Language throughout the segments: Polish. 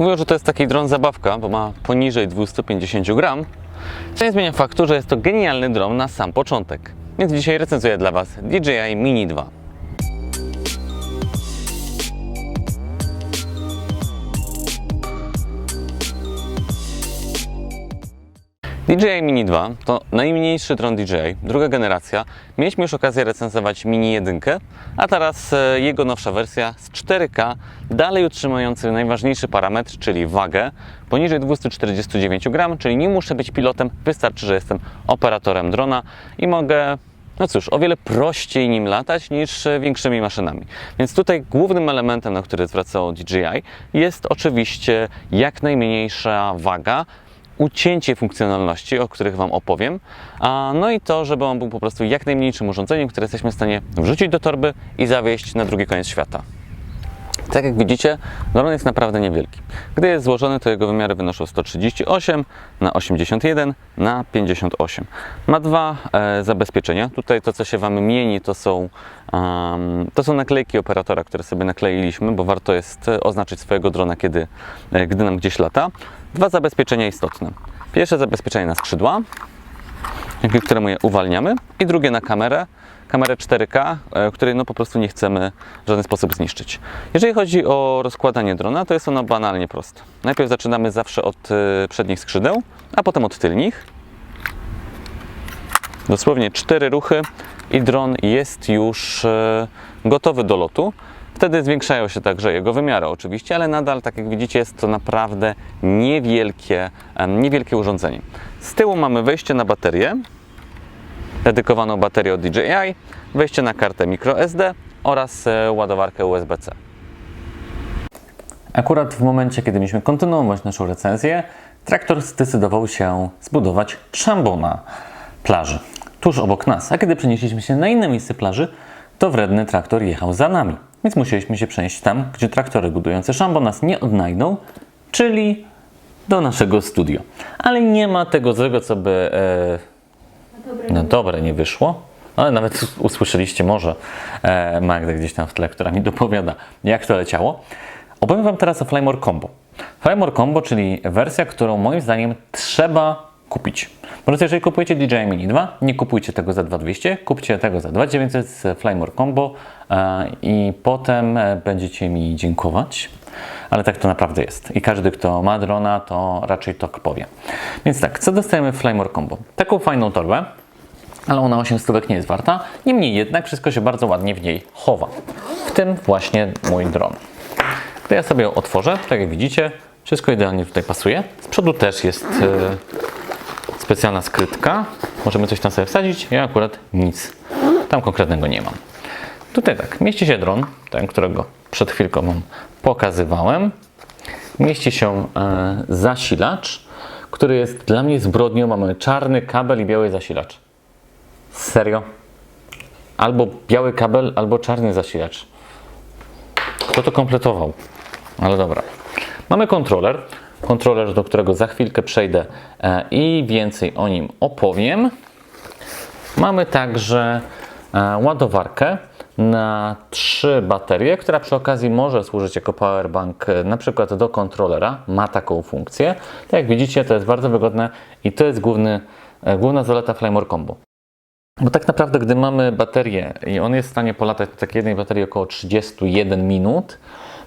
Mówią, że to jest taki dron zabawka, bo ma poniżej 250 gram, co nie zmienia faktu, że jest to genialny dron na sam początek. Więc dzisiaj recenzuję dla Was DJI Mini 2. DJI Mini 2 to najmniejszy dron DJI, druga generacja. Mieliśmy już okazję recenzować Mini 1, a teraz e, jego nowsza wersja z 4K, dalej utrzymujący najważniejszy parametr, czyli wagę, poniżej 249 gram, czyli nie muszę być pilotem, wystarczy, że jestem operatorem drona i mogę no cóż, o wiele prościej nim latać niż e, większymi maszynami. Więc tutaj głównym elementem, na który zwracało DJI, jest oczywiście jak najmniejsza waga, ucięcie funkcjonalności, o których Wam opowiem, a no i to, żeby on był po prostu jak najmniejszym urządzeniem, które jesteśmy w stanie wrzucić do torby i zawieźć na drugi koniec świata. Tak jak widzicie, dron jest naprawdę niewielki. Gdy jest złożony, to jego wymiary wynoszą 138 na 81 na 58. Ma dwa e, zabezpieczenia. Tutaj to, co się Wam mieni, to są, um, to są naklejki operatora, które sobie nakleiliśmy, bo warto jest e, oznaczyć swojego drona, kiedy, e, gdy nam gdzieś lata. Dwa zabezpieczenia istotne. Pierwsze zabezpieczenie na skrzydła, dzięki któremu je uwalniamy, i drugie na kamerę, kamerę 4K, e, której no po prostu nie chcemy w żaden sposób zniszczyć. Jeżeli chodzi o rozkładanie drona, to jest ono banalnie proste. Najpierw zaczynamy zawsze od e, przednich skrzydeł, a potem od tylnich. Dosłownie cztery ruchy i dron jest już e, gotowy do lotu. Wtedy zwiększają się także jego wymiary oczywiście, ale nadal, tak jak widzicie, jest to naprawdę niewielkie, niewielkie urządzenie. Z tyłu mamy wejście na baterię, dedykowaną baterię od DJI, wejście na kartę microSD oraz e, ładowarkę USB-C. Akurat w momencie, kiedy mieliśmy kontynuować naszą recenzję, traktor zdecydował się zbudować szambo na plaży, tuż obok nas. A kiedy przenieśliśmy się na inne miejsce plaży, to wredny traktor jechał za nami. Więc musieliśmy się przenieść tam, gdzie traktory budujące szambo nas nie odnajdą, czyli do naszego studio. Ale nie ma tego złego, co by e, no dobre nie wyszło. Ale nawet usłyszeliście może e, Magdę gdzieś tam w tle, która mi dopowiada, jak to leciało. Opowiem Wam teraz o Flymore Combo. Flymore Combo, czyli wersja, którą moim zdaniem trzeba kupić. Po prostu jeżeli kupujecie DJI Mini 2, nie kupujcie tego za 2200, kupcie tego za 2900 z Flymore Combo e, i potem e, będziecie mi dziękować. Ale tak to naprawdę jest. I każdy, kto ma drona, to raczej to powie. Więc tak, co dostajemy w Flymore Combo? Taką fajną torbę, ale ona 8 stówek nie jest warta. Niemniej jednak wszystko się bardzo ładnie w niej chowa. W tym właśnie mój dron. Gdy ja sobie ją otworzę, tak jak widzicie, wszystko idealnie tutaj pasuje. Z przodu też jest e, specjalna skrytka. Możemy coś tam sobie wsadzić. Ja akurat nic tam konkretnego nie mam. Tutaj tak, mieści się dron, ten, którego przed chwilką Wam pokazywałem. Mieści się e, zasilacz, który jest dla mnie zbrodnią. Mamy czarny kabel i biały zasilacz. Serio? Albo biały kabel, albo czarny zasilacz. Kto to kompletował? Ale dobra. Mamy kontroler. Kontroler, do którego za chwilkę przejdę e, i więcej o nim opowiem. Mamy także e, ładowarkę na trzy baterie, która przy okazji może służyć jako powerbank e, na przykład do kontrolera. Ma taką funkcję. Tak jak widzicie, to jest bardzo wygodne i to jest główny, główna zaleta Flymore Combo. Bo tak naprawdę, gdy mamy baterię i on jest w stanie polatać na takiej jednej baterii około 31 minut,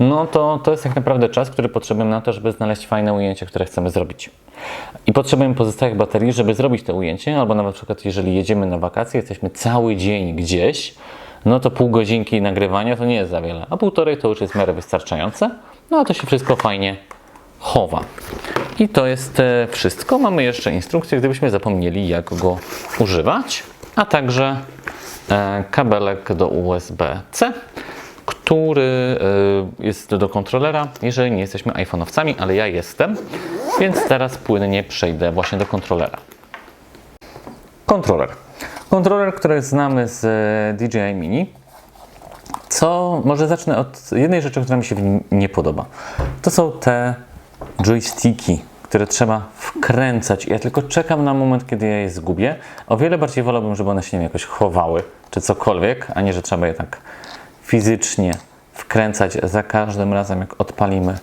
no to to jest tak naprawdę czas, który potrzebujemy na to, żeby znaleźć fajne ujęcie, które chcemy zrobić. I potrzebujemy pozostałych baterii, żeby zrobić to ujęcie, albo na przykład jeżeli jedziemy na wakacje, jesteśmy cały dzień gdzieś, no to pół godzinki nagrywania to nie jest za wiele, a półtorej to już jest w miarę wystarczające, no a to się wszystko fajnie chowa. I to jest e, wszystko. Mamy jeszcze instrukcję, gdybyśmy zapomnieli jak go używać, a także e, kabelek do USB-C, który e, jest do kontrolera, jeżeli nie jesteśmy iPhone'owcami, ale ja jestem, więc teraz płynnie przejdę właśnie do kontrolera. Kontroler. Kontroler, który znamy z e, DJI Mini. Co, może zacznę od jednej rzeczy, która mi się w nim nie podoba. To są te joysticki, które trzeba wkręcać. Ja tylko czekam na moment, kiedy ja je zgubię. O wiele bardziej wolałbym, żeby one się nie wiem, jakoś chowały, czy cokolwiek, a nie, że trzeba je tak fizycznie wkręcać za każdym razem, jak odpalimy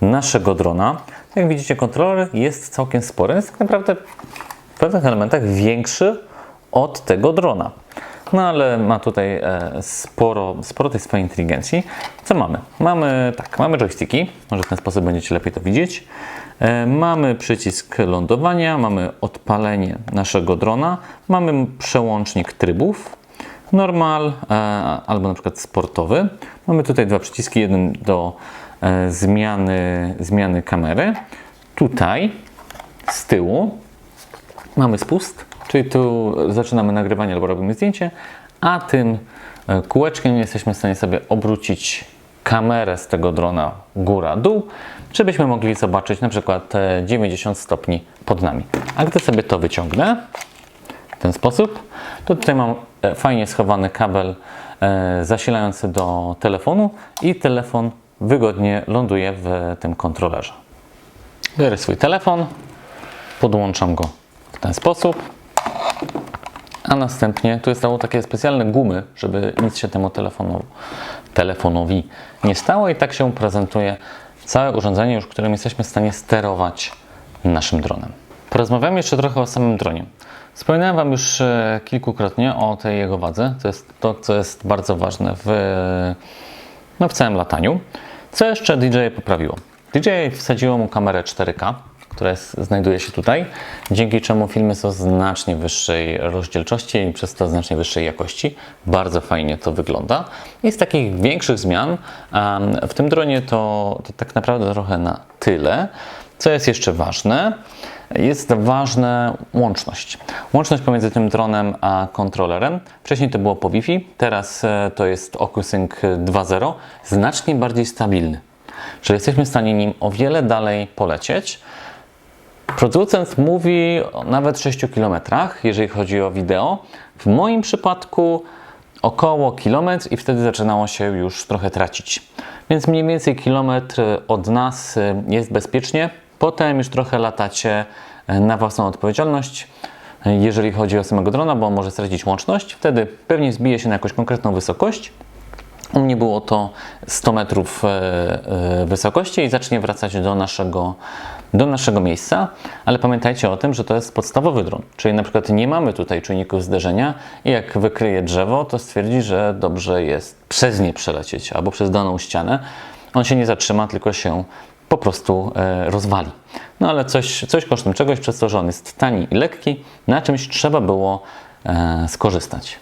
naszego drona. Jak widzicie, kontroler jest całkiem spory, jest tak naprawdę w pewnych elementach większy od tego drona. No ale ma tutaj e, sporo, sporo tej swojej inteligencji. Co mamy? Mamy tak, mamy joysticki, może w ten sposób będziecie lepiej to widzieć. E, mamy przycisk lądowania, mamy odpalenie naszego drona, mamy przełącznik trybów, normal e, albo na przykład sportowy. Mamy tutaj dwa przyciski, jeden do e, zmiany, zmiany kamery. Tutaj z tyłu mamy spust, czyli tu zaczynamy nagrywanie albo robimy zdjęcie, a tym e, kółeczkiem jesteśmy w stanie sobie obrócić kamerę z tego drona góra-dół, żebyśmy mogli zobaczyć na przykład e, 90 stopni pod nami. A gdy sobie to wyciągnę w ten sposób, to tutaj mam fajnie schowany kabel e, zasilający do telefonu i telefon wygodnie ląduje w tym kontrolerze. Biorę swój telefon, podłączam go w ten sposób, a następnie tu jest takie specjalne gumy, żeby nic się temu telefonowi nie stało i tak się prezentuje całe urządzenie, już którym jesteśmy w stanie sterować naszym dronem. Porozmawiamy jeszcze trochę o samym dronie. Wspominałem Wam już e, kilkukrotnie o tej jego wadze. To jest to, co jest bardzo ważne w, no, w całym lataniu. Co jeszcze DJI poprawiło? DJI wsadziło mu kamerę 4K, która jest, znajduje się tutaj, dzięki czemu filmy są znacznie wyższej rozdzielczości i przez to znacznie wyższej jakości. Bardzo fajnie to wygląda. I z takich większych zmian w tym dronie to, to tak naprawdę trochę na tyle. Co jest jeszcze ważne? Jest ważna łączność. Łączność pomiędzy tym dronem a kontrolerem. Wcześniej to było po Wi-Fi, teraz e, to jest OcuSync 2.0, znacznie bardziej stabilny. Czyli jesteśmy w stanie nim o wiele dalej polecieć. Producent mówi o nawet 6 km, jeżeli chodzi o wideo. W moim przypadku około kilometr i wtedy zaczynało się już trochę tracić. Więc mniej więcej kilometr od nas y, jest bezpiecznie. Potem już trochę latacie y, na własną odpowiedzialność, y, jeżeli chodzi o samego drona, bo on może stracić łączność. Wtedy pewnie zbije się na jakąś konkretną wysokość. U mnie było to 100 metrów e, e, wysokości i zacznie wracać do naszego, do naszego miejsca, ale pamiętajcie o tym, że to jest podstawowy dron, czyli na przykład nie mamy tutaj czujników zderzenia i jak wykryje drzewo, to stwierdzi, że dobrze jest przez nie przelecieć albo przez daną ścianę. On się nie zatrzyma, tylko się po prostu e, rozwali. No ale coś, coś kosztem czegoś, przez to, że on jest tani i lekki, na czymś trzeba było e, skorzystać.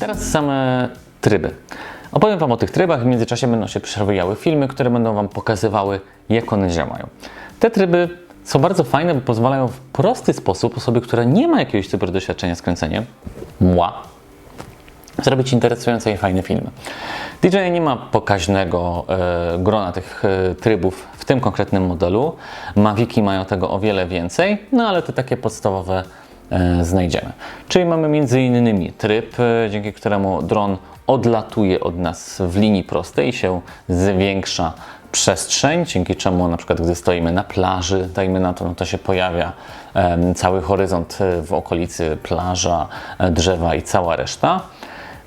Teraz same tryby. Opowiem Wam o tych trybach, w międzyczasie będą się przewijały filmy, które będą Wam pokazywały, jak one działają. Te tryby są bardzo fajne, bo pozwalają w prosty sposób osobie, która nie ma jakiegoś super doświadczenia z kręceniem, mła, zrobić interesujące i fajne filmy. DJI nie ma pokaźnego e, grona tych e, trybów w tym konkretnym modelu. Maviki mają tego o wiele więcej, no ale te takie podstawowe znajdziemy. Czyli mamy między innymi tryb, e, dzięki któremu dron odlatuje od nas w linii prostej i się zwiększa przestrzeń, dzięki czemu na przykład gdy stoimy na plaży, dajmy na to, no to się pojawia cały horyzont e, w okolicy plaża, e, drzewa i cała reszta.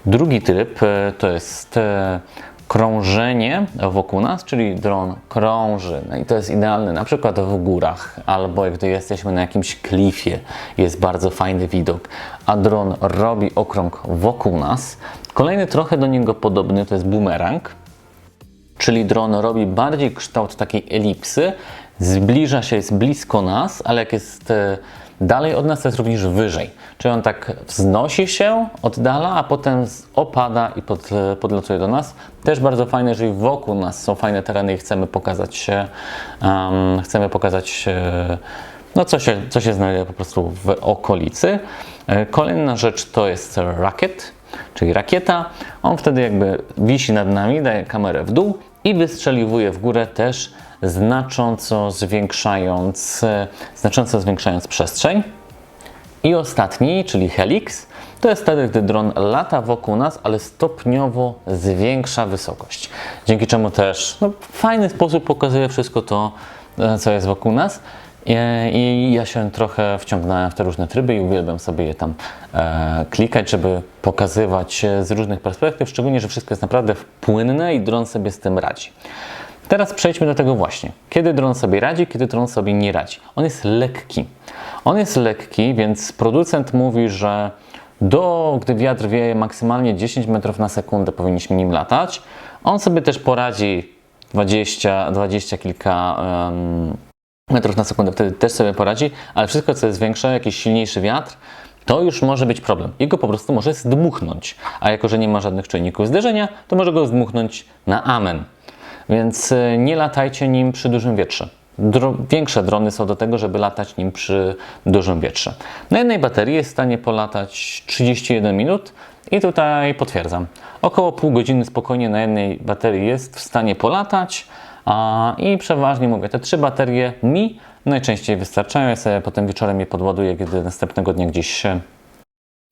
Drugi tryb e, to jest e, krążenie wokół nas, czyli dron krąży. No i to jest idealne na przykład w górach, albo gdy jesteśmy na jakimś klifie, jest bardzo fajny widok, a dron robi okrąg wokół nas. Kolejny trochę do niego podobny to jest bumerang, czyli dron robi bardziej kształt takiej elipsy, zbliża się, jest blisko nas, ale jak jest e, dalej od nas, jest również wyżej. Czyli on tak wznosi się, oddala, a potem opada i pod, podlatuje do nas. Też bardzo fajne, jeżeli wokół nas są fajne tereny i chcemy pokazać się, em, chcemy pokazać e, no co się, co się znajduje po prostu w okolicy. E, Kolejna rzecz to jest rakiet, czyli rakieta. On wtedy jakby wisi nad nami, daje kamerę w dół i wystrzeliwuje w górę też znacząco zwiększając, e, znacząco zwiększając przestrzeń. I ostatni, czyli Helix, to jest wtedy, gdy dron lata wokół nas, ale stopniowo zwiększa wysokość. Dzięki czemu też no, w fajny sposób pokazuje wszystko to, e, co jest wokół nas. I, I ja się trochę wciągnąłem w te różne tryby i uwielbiam sobie je tam e, klikać, żeby pokazywać e, z różnych perspektyw, szczególnie, że wszystko jest naprawdę płynne i dron sobie z tym radzi. Teraz przejdźmy do tego właśnie. Kiedy dron sobie radzi, kiedy dron sobie nie radzi. On jest lekki. On jest lekki, więc producent mówi, że do, gdy wiatr wieje maksymalnie 10 metrów na sekundę powinniśmy nim latać. On sobie też poradzi 20, 20 kilka em, metrów na sekundę, wtedy też sobie poradzi, ale wszystko, co jest większe, jakiś silniejszy wiatr, to już może być problem. Jego po prostu może zdmuchnąć. A jako, że nie ma żadnych czynników zderzenia, to może go zdmuchnąć na amen. Więc y, nie latajcie nim przy dużym wietrze. Dro większe drony są do tego, żeby latać nim przy dużym wietrze. Na jednej baterii jest w stanie polatać 31 minut i tutaj potwierdzam. Około pół godziny spokojnie na jednej baterii jest w stanie polatać. A, I przeważnie mówię, te trzy baterie mi najczęściej wystarczają. Ja sobie potem wieczorem je podładuję, kiedy następnego dnia gdzieś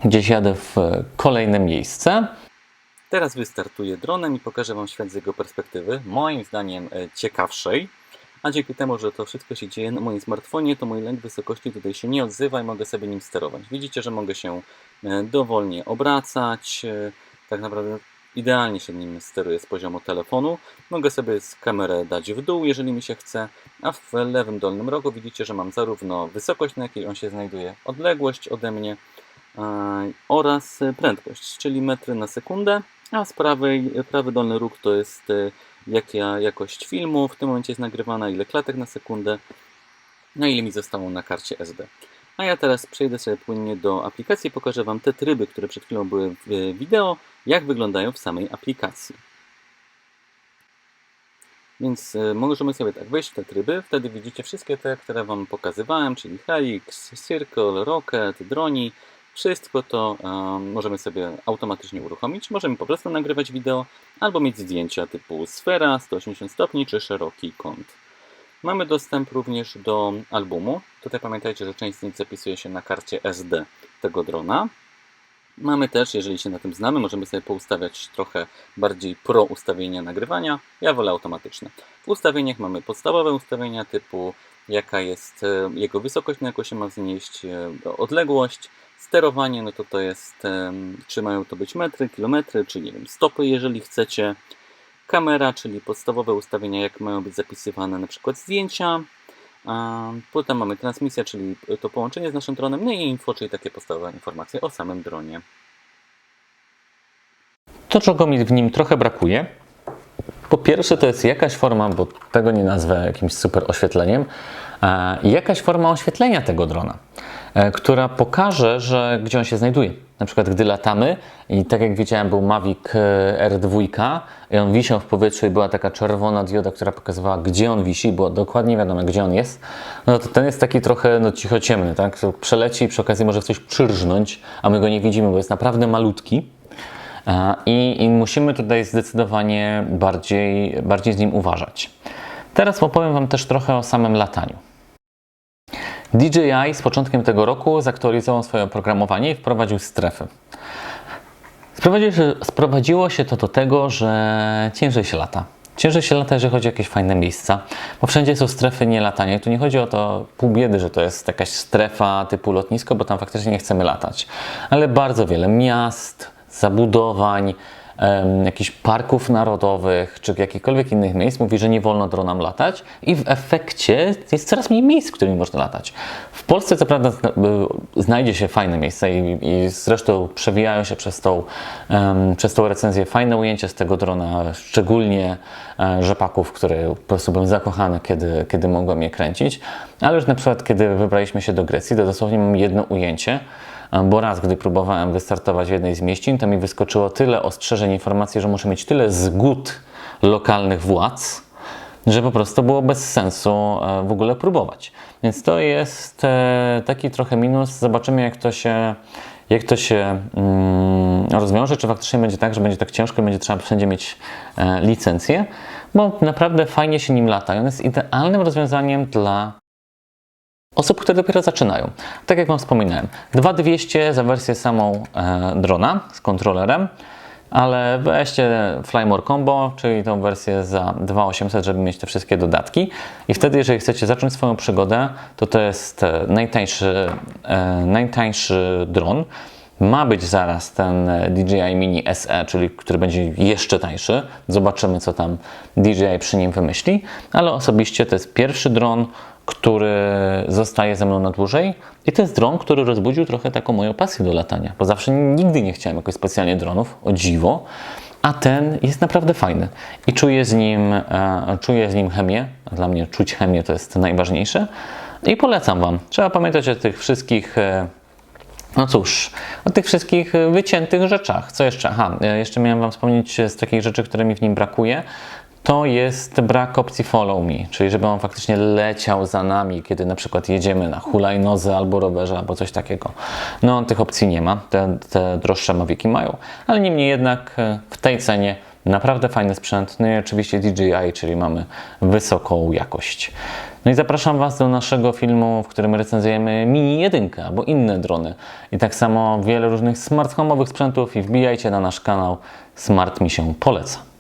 gdzieś jadę w kolejne miejsce. Teraz wystartuję dronem i pokażę Wam świat z jego perspektywy, moim zdaniem e, ciekawszej. A dzięki temu, że to wszystko się dzieje na moim smartfonie, to mój lęk wysokości tutaj się nie odzywa i mogę sobie nim sterować. Widzicie, że mogę się e, dowolnie obracać. e, Tak naprawdę idealnie się nim steruję z poziomu telefonu. Mogę sobie z kamerę dać w dół, jeżeli mi się chce, a w lewym dolnym rogu widzicie, że mam zarówno wysokość, na jakiej on się znajduje, odległość ode mnie, oraz prędkość, czyli metry na sekundę, a z prawej, prawy dolny róg to jest e, jaka jakość filmu w tym momencie jest nagrywana, ile klatek na sekundę, na ile mi zostało na karcie SD. A ja teraz przejdę sobie płynnie do aplikacji i pokażę Wam te tryby, które przed chwilą były w e, wideo, jak wyglądają w samej aplikacji. Więc e, możemy sobie tak wejść w te tryby, wtedy widzicie wszystkie te, które Wam pokazywałem, czyli Helix, Circle, Rocket, Droni. Wszystko to e, możemy sobie automatycznie uruchomić. Możemy po prostu nagrywać wideo albo mieć zdjęcia typu sfera, 180 stopni czy szeroki kąt. Mamy dostęp również do albumu. Tutaj pamiętajcie, że część zdjęć zapisuje się na karcie SD tego drona. Mamy też, jeżeli się na tym znamy, możemy sobie poustawiać trochę bardziej pro ustawienia nagrywania. Ja wolę automatyczne. W ustawieniach mamy podstawowe ustawienia typu jaka jest e, jego wysokość, na jaką się ma wznieść, e, odległość, sterowanie, no to to jest, czy mają to być metry, kilometry, czy nie wiem, stopy, jeżeli chcecie. Kamera, czyli podstawowe ustawienia, jak mają być zapisywane na przykład zdjęcia. Potem mamy transmisję, czyli to połączenie z naszym dronem, no i info, czyli takie podstawowe informacje o samym dronie. To, czego mi w nim trochę brakuje, po pierwsze to jest jakaś forma, bo tego nie nazwę jakimś super oświetleniem, e, jakaś forma oświetlenia tego drona, e, która pokaże, że gdzie on się znajduje. Na przykład gdy latamy i tak jak widziałem był Mavic e, R2 i on wisiał w powietrzu i była taka czerwona dioda, która pokazywała gdzie on wisi, było dokładnie wiadomo gdzie on jest, no to ten jest taki trochę no, cicho ciemny, tak? Przeleci i przy okazji może coś przyrżnąć, a my go nie widzimy, bo jest naprawdę malutki. E, I, I musimy tutaj zdecydowanie bardziej, bardziej z nim uważać. Teraz opowiem Wam też trochę o samym lataniu. DJI z początkiem tego roku zaktualizował swoje oprogramowanie i wprowadził strefy. Sprowadziło się, sprowadziło się to do tego, że ciężej się lata. Ciężej się lata, jeżeli chodzi o jakieś fajne miejsca, bo wszędzie są strefy nielatania. Tu nie chodzi o to pół biedy, że to jest jakaś strefa typu lotnisko, bo tam faktycznie nie chcemy latać. Ale bardzo wiele miast, zabudowań, jakichś parków narodowych czy jakichkolwiek innych miejsc mówi, że nie wolno dronom latać i w efekcie jest coraz mniej miejsc, którymi można latać. W Polsce co prawda y, znajdzie się fajne miejsca i, i zresztą przewijają się przez tą, em, przez tą recenzję fajne ujęcia z tego drona, szczególnie e, rzepaków, które po prostu byłem zakochany, kiedy, kiedy mogłem je kręcić, ale już na przykład kiedy wybraliśmy się do Grecji, to dosłownie mam jedno ujęcie, bo raz, gdy próbowałem wystartować w jednej z mieścin, to mi wyskoczyło tyle ostrzeżeń, informacji, że muszę mieć tyle zgód lokalnych władz, że po prostu było bez sensu e, w ogóle próbować. Więc to jest e, taki trochę minus. Zobaczymy, jak to się, jak to się mm, rozwiąże. Czy faktycznie będzie tak, że będzie tak ciężko i będzie trzeba wszędzie mieć e, licencję, bo naprawdę fajnie się nim lata. On jest idealnym rozwiązaniem dla osób, które dopiero zaczynają. Tak jak Wam wspominałem, 2200 za wersję samą e, drona z kontrolerem, ale weźcie Flymore Combo, czyli tą wersję za 2800, żeby mieć te wszystkie dodatki. I wtedy, jeżeli chcecie zacząć swoją przygodę, to to jest e, najtańszy, e, najtańszy dron. Ma być zaraz ten e, DJI Mini SE, czyli który będzie jeszcze tańszy. Zobaczymy, co tam DJI przy nim wymyśli. Ale osobiście to jest pierwszy dron, który zostaje ze mną na dłużej. I to jest dron, który rozbudził trochę taką moją pasję do latania, bo zawsze nigdy nie chciałem jakoś specjalnie dronów, o dziwo. A ten jest naprawdę fajny i czuję z nim, e, czuję z nim chemię. Dla mnie czuć chemię to jest najważniejsze. I polecam Wam. Trzeba pamiętać o tych wszystkich e, no cóż, o tych wszystkich wyciętych rzeczach. Co jeszcze? Aha, e, jeszcze miałem Wam wspomnieć z takich rzeczy, które mi w nim brakuje. To jest brak opcji follow me, czyli żeby on faktycznie leciał za nami, kiedy na przykład jedziemy na hulajnodze albo rowerze, albo coś takiego. No, tych opcji nie ma, te, te droższe Maviki mają, ale niemniej jednak e, w tej cenie naprawdę fajny sprzęt. No i oczywiście DJI, czyli mamy wysoką jakość. No i zapraszam Was do naszego filmu, w którym recenzujemy Mini 1 albo inne drony. I tak samo wiele różnych smart home'owych sprzętów i wbijajcie na nasz kanał. Smart mi się poleca.